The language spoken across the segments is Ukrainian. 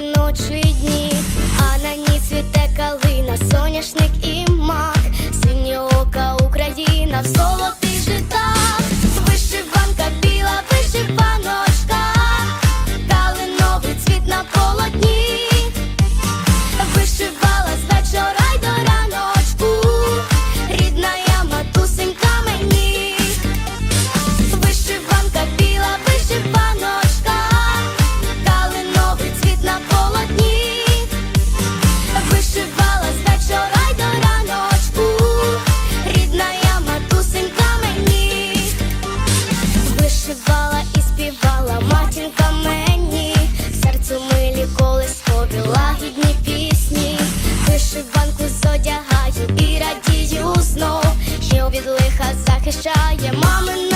ночи и дни. Захищає мамина.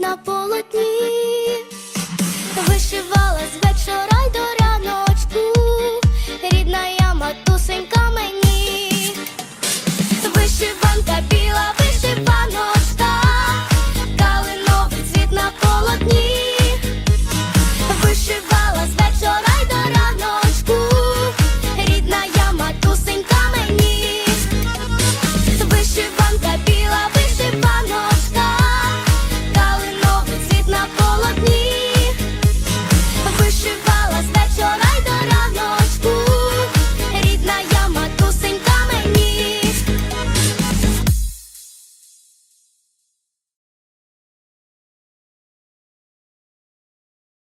not for